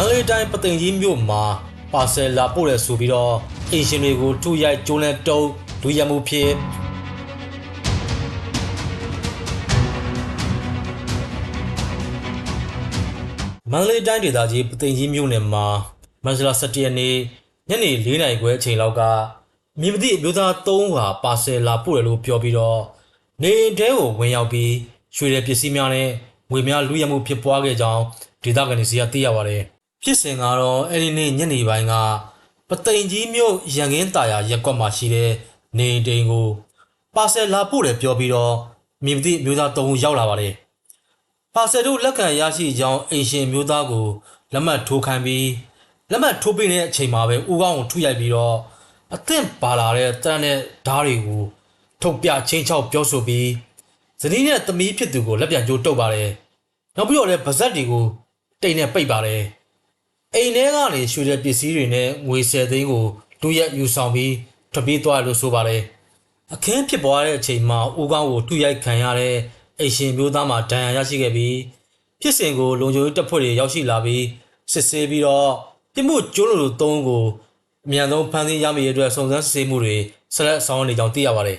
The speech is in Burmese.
န္တလေးတိုင်းပသိမ်ကြီးမြို့မှာပါဆယ်လာပို့တယ်ဆိုပြီးတော့အင်ရှင်တွေကိုထုရိုက်ကျိုးလဲတုံးလူရမှုဖြစ်မန္တလေးတိုင်းဒေသကြီးပသိမ်ကြီးမြို့နယ်မှာမန္တလာ17ရက်နေ့ညနေ4နာရီခွဲအချိန်လောက်ကမြင်မသည့်အမျိုးသား3ဦးဟာပါဆယ်လာပို့တယ်လို့ပြောပြီးတော့နေအိမ်ထဲကိုဝင်ရောက်ပြီးရွှေတဲ့ပစ္စည်းများနဲ့ငွေများလူရမှုဖြစ်ပွားခဲ့ကြောင်းဒေသခံတွေစီကသိရပါတယ် ဖြစ်စဉ်ကတော့အဲ့ဒီနေ့ညနေပိုင်းကပသိမ်ကြီးမြို့ရန်ကင်းတာယာရက်ကွက်မှာရှိတဲ့နေအိမ်တိန်ကိုပါဆယ်လာပို့တယ်ပြောပြီးတော့မြင်မသည့်အမျိုးသား3ဦးရောက်လာပါတယ်ပါဆယ်တို့လက်ခံရရှိကြောင်းအိမ်ရှင်မျိုးသားကိုလက်မှတ်ထိုးခိုင်းပြီးလက်မှတ်ထိုးပေးတဲ့အချိန်မှာပဲဦးကောင်းကိုထုရိုက်ပြီးတော့အသင့်ပါလာတဲ့တန်းတဲ့ဓားတွေကိုထုတ်ပြချင်းချောက်ပြောဆိုပြီးဇနီးနဲ့သမီးဖြစ်သူကိုလက်ပြန်ကြိုးတုပ်ပါတယ်။နောက်ပြီးတော့လည်းဗဇက်တွေကိုတိတ်နဲ့ပိတ်ပါတယ်။ အိမ်ထဲကနေရွှေတဲ့ပစ္စည်းတွေနဲ့ငွေ၁၀သိန်းကိုလူရက်ယူဆောင်ပြီးထွက်ပြေးသွားတယ်လို့ဆိုပါတယ်။အခင်းဖြစ်ပွားတဲ့အချိန်မှာဦးကောင်းကိုထုရိုက်ခံရတဲ့အိမ်ရှင်မျိုးသားမှာဒဏ်ရာရရှိခဲ့ပြီးဖြစ်စဉ်ကိုလုံခြုံရေးတပ်ဖွဲ့တွေရောက်ရှိလာပြီးစစ်ဆေးပြီးတော့ပြစ်မှုကျူးလွန်သူ၃ဦးကိုအမြန်ဆုံးဖမ်းဆီးရမိရတဲ့အတွက်စုံစမ်းစစ်ဆေးမှုတွေဆက်လက်ဆောင်ရွက်နေကြောင်းသိရပါတယ်